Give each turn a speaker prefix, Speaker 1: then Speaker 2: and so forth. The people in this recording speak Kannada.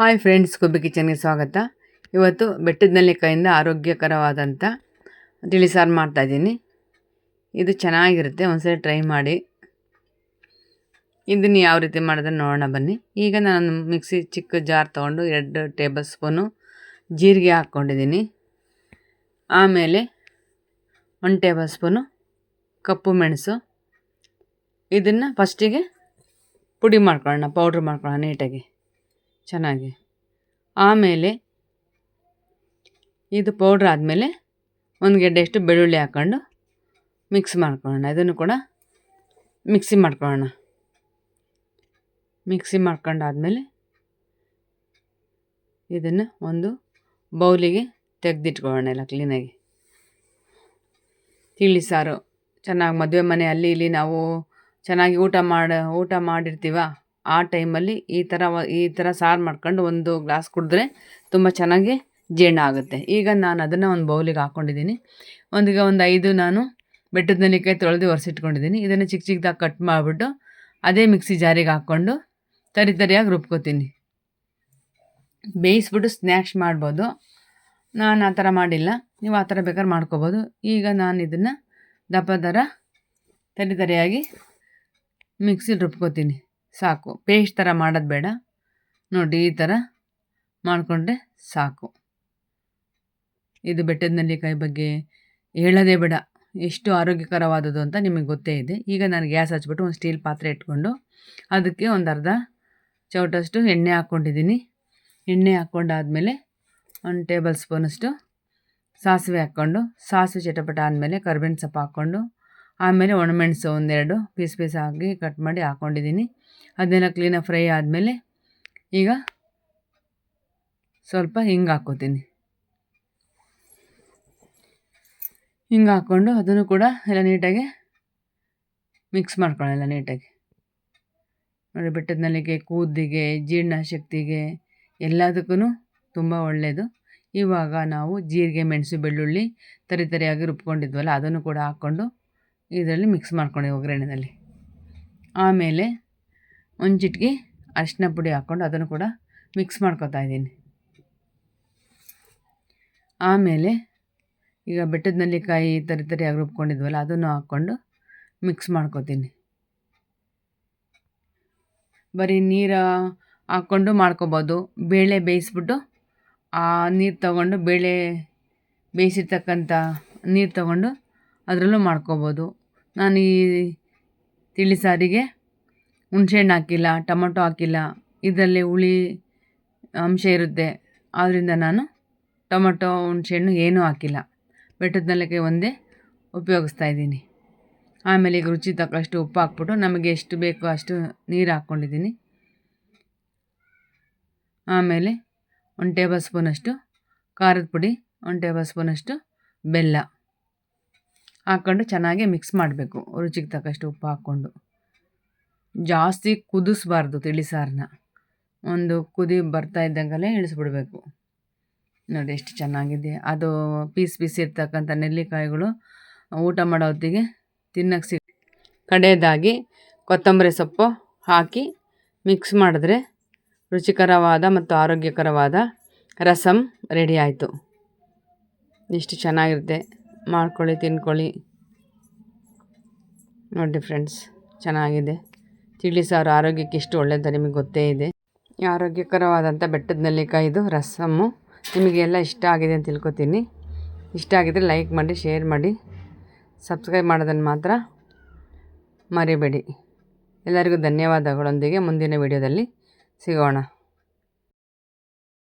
Speaker 1: ಹಾಯ್ ಫ್ರೆಂಡ್ಸ್ ಕುಬ್ಬಿ ಕಿಚನ್ಗೆ ಸ್ವಾಗತ. ಇವತ್ತು ಬೆಟ್ಟದ ನೆಲ್ಲಿಕಾಯಿಂದ ಆರೋಗ್ಯಕರವಾದಂಥ ತಿಳಿಸಾರು ಮಾಡ್ತಾಯಿದ್ದೀನಿ ಇದು ಚೆನ್ನಾಗಿರುತ್ತೆ ಒಂದ್ಸರಿ ಟ್ರೈ ಮಾಡಿ. ಇದನ್ನು ಯಾವ ರೀತಿ ಮಾಡೋದನ್ನ ನೋಡೋಣ ಬನ್ನಿ. ಈಗ ನಾನು ಮಿಕ್ಸಿ ಚಿಕ್ಕ ಜಾರ್ ತೊಗೊಂಡು ಎರಡು ಟೇಬಲ್ ಸ್ಪೂನು ಜೀರಿಗೆ ಹಾಕ್ಕೊಂಡಿದ್ದೀನಿ. ಆಮೇಲೆ ಒಂದು ಟೇಬಲ್ ಸ್ಪೂನು ಕಪ್ಪು ಮೆಣಸು. ಇದನ್ನು ಫಸ್ಟಿಗೆ ಪುಡಿ ಮಾಡ್ಕೊಳ್ಳೋಣ ಪೌಡ್ರ್ ಮಾಡ್ಕೊಳ್ಳೋಣ ನೀಟಾಗಿ. ಚೆನ್ನಾಗಿ. ಆಮೇಲೆ ಇದು ಪೌಡ್ರ್ ಆದಮೇಲೆ ಒಂದು ಗೆಡ್ಡೆಯಷ್ಟು ಬೆಳ್ಳುಳ್ಳಿ ಹಾಕ್ಕೊಂಡು ಮಿಕ್ಸ್ ಮಾಡ್ಕೊಳ್ಳೋಣ. ಇದನ್ನು ಕೂಡ ಮಿಕ್ಸಿ ಮಾಡ್ಕೊಳ್ಳೋಣ. ಮಿಕ್ಸಿ ಮಾಡ್ಕೊಂಡಾದ್ಮೇಲೆ ಇದನ್ನು ಒಂದು ಬೌಲಿಗೆ ತೆಗೆದಿಟ್ಕೊಳ್ಳೋಣ ಎಲ್ಲ ಕ್ಲೀನಾಗಿ ತಿಳಿ ಸಾರು. ಚೆನ್ನಾಗಿ ಮದುವೆ ಮನೆ ಅಲ್ಲಿ ಇಲ್ಲಿ ನಾವು ಚೆನ್ನಾಗಿ ಊಟ ಮಾಡಿ, ಊಟ ಮಾಡಿರ್ತೀವ? ಆ ಟೈಮಲ್ಲಿ ಈ ಥರ ಈ ಥರ ಸಾರು ಮಾಡ್ಕೊಂಡು ಒಂದು ಗ್ಲಾಸ್ ಕುಡಿದ್ರೆ ತುಂಬ ಚೆನ್ನಾಗಿ ಜೀರ್ಣ ಆಗುತ್ತೆ. ಈಗ ನಾನು ಅದನ್ನು ಒಂದು ಬೌಲಿಗೆ ಹಾಕ್ಕೊಂಡಿದ್ದೀನಿ ಒಂದೀಗ ಒಂದು ಐದು ನಾನು ಬೆಟ್ಟದ ನೆಲ್ಲಿಕಾಯಿ ತೊಳೆದು ಒರೆಸಿಟ್ಕೊಂಡಿದ್ದೀನಿ. ಇದನ್ನು ಚಿಕ್ಕ ಚಿಕ್ಕದಾಗಿ ಕಟ್ ಮಾಡಿಬಿಟ್ಟು ಅದೇ ಮಿಕ್ಸಿ ಜಾರಿಗೆ ಹಾಕ್ಕೊಂಡು ತರಿ ತರಿಯಾಗಿ ರುಬ್ಕೋತೀನಿ. ಬೇಯಿಸ್ಬಿಟ್ಟು ಸ್ನ್ಯಾಕ್ಸ್ ಮಾಡ್ಬೋದು. ನಾನು ಆ ಥರ ಮಾಡಿಲ್ಲ. ನೀವು ಆ ಥರ ಬೇಕಾದ್ರೆ ಮಾಡ್ಕೋಬೋದು. ಈಗ ನಾನು ಇದನ್ನು ದಪ್ಪ ಥರ ತರಿ ತರಿಯಾಗಿ ಮಿಕ್ಸಿಲಿ ರುಬ್ಕೋತೀನಿ. ಸಾಕು. ಪೇಸ್ಟ್ ಥರ ಮಾಡೋದು ಬೇಡ. ನೋಡಿ, ಈ ಥರ ಮಾಡಿಕೊಂಡ್ರೆ ಸಾಕು. ಇದು ಬೆಟ್ಟದ ನೆಲ್ಲಿಕಾಯಿ ಬಗ್ಗೆ ಹೇಳೋದೇ ಬೇಡ. ಎಷ್ಟು ಆರೋಗ್ಯಕರವಾದದ್ದು ಅಂತ ನಿಮಗೆ ಗೊತ್ತೇ ಇದೆ. ಈಗ ನಾನು ಗ್ಯಾಸ್ ಹಚ್ಬಿಟ್ಟು ಒಂದು ಸ್ಟೀಲ್ ಪಾತ್ರೆ ಇಟ್ಕೊಂಡು ಅದಕ್ಕೆ ಒಂದು ಅರ್ಧ ಚೌಟಷ್ಟು ಎಣ್ಣೆ ಹಾಕ್ಕೊಂಡಿದ್ದೀನಿ. ಎಣ್ಣೆ ಹಾಕ್ಕೊಂಡಾದಮೇಲೆ ಒಂದು ಟೇಬಲ್ ಸ್ಪೂನಷ್ಟು ಸಾಸಿವೆ ಹಾಕ್ಕೊಂಡು, ಸಾಸಿವೆ ಚಟಪಟ ಆದಮೇಲೆ ಕರ್ಬೇವಿನ ಸೊಪ್ಪು ಹಾಕ್ಕೊಂಡು ಆಮೇಲೆ ಒಣಮೆಣಸು ಒಂದೆರಡು ಪೀಸ್ ಪೀಸ್ ಆಗಿ ಕಟ್ ಮಾಡಿ ಹಾಕ್ಕೊಂಡಿದ್ದೀನಿ ಅದನ್ನೆಲ್ಲ ಕ್ಲೀನಾಗಿ ಫ್ರೈ ಆದಮೇಲೆ ಈಗ ಸ್ವಲ್ಪ ಹಿಂಗೆ ಹಾಕ್ಕೋತೀನಿ ಹಿಂಗೆ ಹಾಕ್ಕೊಂಡು ಅದನ್ನು ಕೂಡ ಎಲ್ಲ ನೀಟಾಗಿ ಮಿಕ್ಸ್ ಮಾಡ್ಕೊಳ್ಳೋಲ್ಲ ನೀಟಾಗಿ. ನೋಡಿ ಬೆಟ್ಟದ ನಲ್ಲಿಗೆ ಕೂದಿಗೆ ಜೀರ್ಣಶಕ್ತಿಗೆ ಎಲ್ಲದಕ್ಕೂ ತುಂಬ ಒಳ್ಳೆಯದು ಇವಾಗ ನಾವು ಜೀರಿಗೆ, ಮೆಣಸು, ಬೆಳ್ಳುಳ್ಳಿ ತರಿ ತರಿಯಾಗಿ ರುಬ್ಕೊಂಡಿದ್ವಲ್ಲ ಅದನ್ನು ಕೂಡ ಹಾಕ್ಕೊಂಡು ಇದರಲ್ಲಿ ಮಿಕ್ಸ್ ಮಾಡ್ಕೊಂಡು ಒಗ್ಗರಣೆಯಲ್ಲಿ ಆಮೇಲೆ ಒಂದು ಚಿಟ್ಕಿ ಅರಿಶಿನ ಪುಡಿ ಹಾಕ್ಕೊಂಡು ಅದನ್ನು ಕೂಡ ಮಿಕ್ಸ್ ಮಾಡ್ಕೊತಾ ಇದ್ದೀನಿ. ಆಮೇಲೆ ಈಗ ಬೆಟ್ಟದ ನೆಲ್ಲಿಕಾಯಿ ತರಿ ತರಿಯಾಗಿ ರುಬ್ಕೊಂಡಿದ್ವಲ್ಲ ಅದನ್ನು ಹಾಕ್ಕೊಂಡು ಮಿಕ್ಸ್ ಮಾಡ್ಕೊತೀನಿ. ಬರೀ ನೀರು ಹಾಕ್ಕೊಂಡು ಮಾಡ್ಕೊಬೋದು. ಬೇಳೆ ಬೇಯಿಸ್ಬಿಟ್ಟು ಆ ನೀರು ತಗೊಂಡು ಬೇಳೆ ಬೇಯಿಸಿರ್ತಕ್ಕಂಥ ನೀರು ತಗೊಂಡು ಅದರಲ್ಲೂ ಮಾಡ್ಕೊಬೋದು. ನಾನು ಈ ತಿಳಿ ಸಾರಿಗೆ ಹುಣ್ಸೆಹಣ್ಣು ಹಾಕಿಲ್ಲ, ಟೊಮೊಟೊ ಹಾಕಿಲ್ಲ, ಇದರಲ್ಲಿ ಹುಳಿ ಅಂಶ ಇರುತ್ತೆ. ಆದ್ದರಿಂದ ನಾನು ಟೊಮೊಟೊ, ಹುಣ್ಸೆಹಣ್ಣು ಏನೂ ಹಾಕಿಲ್ಲ. ಬೆಟ್ಟದ ನೆಲಕ್ಕೆ ಒಂದೇ ಉಪಯೋಗಿಸ್ತಾ ಇದ್ದೀನಿ. ಆಮೇಲೆ ಈಗ ರುಚಿ ತಕ್ಕಷ್ಟು ಉಪ್ಪು ಹಾಕ್ಬಿಟ್ಟು ನಮಗೆ ಎಷ್ಟು ಬೇಕೋ ಅಷ್ಟು ನೀರು ಹಾಕ್ಕೊಂಡಿದ್ದೀನಿ. ಆಮೇಲೆ ಒಂದು ಟೇಬಲ್ ಸ್ಪೂನಷ್ಟು ಖಾರದ ಪುಡಿ, ಒಂದು ಟೇಬಲ್ ಸ್ಪೂನಷ್ಟು ಬೆಲ್ಲ. ಹಾಕ್ಕೊಂಡು ಚೆನ್ನಾಗಿ ಮಿಕ್ಸ್ ಮಾಡಬೇಕು. ರುಚಿಗೆ ತಕ್ಕಷ್ಟು ಉಪ್ಪು ಹಾಕ್ಕೊಂಡು. ಜಾಸ್ತಿ ಕುದಿಸ್ಬಾರ್ದು ತಿಳಿಸಾರನ್ನ ಒಂದು ಕುದಿ ಬರ್ತಾ ಇದ್ದಂಗಲೇ ಇಳಿಸ್ಬಿಡ್ಬೇಕು. ನೋಡಿ ಎಷ್ಟು ಚೆನ್ನಾಗಿದೆ. ಅದು ಪೀಸ್ ಪೀಸ್ ಇರ್ತಕ್ಕಂಥ ನೆಲ್ಲಿಕಾಯಿಗಳು ಊಟ ಮಾಡೋ ಹೊತ್ತಿಗೆ ತಿನ್ನಕ್ಕೆ ಸಿಗ ಕಡೆಯದಾಗಿ ಕೊತ್ತಂಬರಿ ಸೊಪ್ಪು ಹಾಕಿ ಮಿಕ್ಸ್ ಮಾಡಿದ್ರೆ ರುಚಿಕರವಾದ ಮತ್ತು ಆರೋಗ್ಯಕರವಾದ ರಸಮ್ ರೆಡಿ ಆಯಿತು. ಎಷ್ಟು ಚೆನ್ನಾಗಿರುತ್ತೆ. ಮಾಡ್ಕೊಳ್ಳಿ, ತಿನ್ಕೊಳ್ಳಿ. ನೋಡಿ ಫ್ರೆಂಡ್ಸ್ ಚೆನ್ನಾಗಿದೆ. ತಿಳಿ ಸಾರು ಆರೋಗ್ಯಕ್ಕೆ ಎಷ್ಟು ಒಳ್ಳೆಯದು ನಿಮಗೆ ಗೊತ್ತೇ ಇದೆ. ಆರೋಗ್ಯಕರವಾದಂಥ ಬೆಟ್ಟದ ನೆಲ್ಲಿಕಾಯಿದು ರಸಮ್ಮು. ನಿಮಗೆಲ್ಲ ಇಷ್ಟ ಆಗಿದೆ ಅಂತ ತಿಳ್ಕೊತೀನಿ. ಇಷ್ಟ ಆಗಿದರೆ ಲೈಕ್ ಮಾಡಿ ಶೇರ್ ಮಾಡಿ. ಸಬ್ಸ್ಕ್ರೈಬ್ ಮಾಡೋದನ್ನು ಮಾತ್ರ ಮರಿಬೇಡಿ. ಎಲ್ಲರಿಗೂ ಧನ್ಯವಾದಗಳೊಂದಿಗೆ ಮುಂದಿನ ವಿಡಿಯೋದಲ್ಲಿ ಸಿಗೋಣ.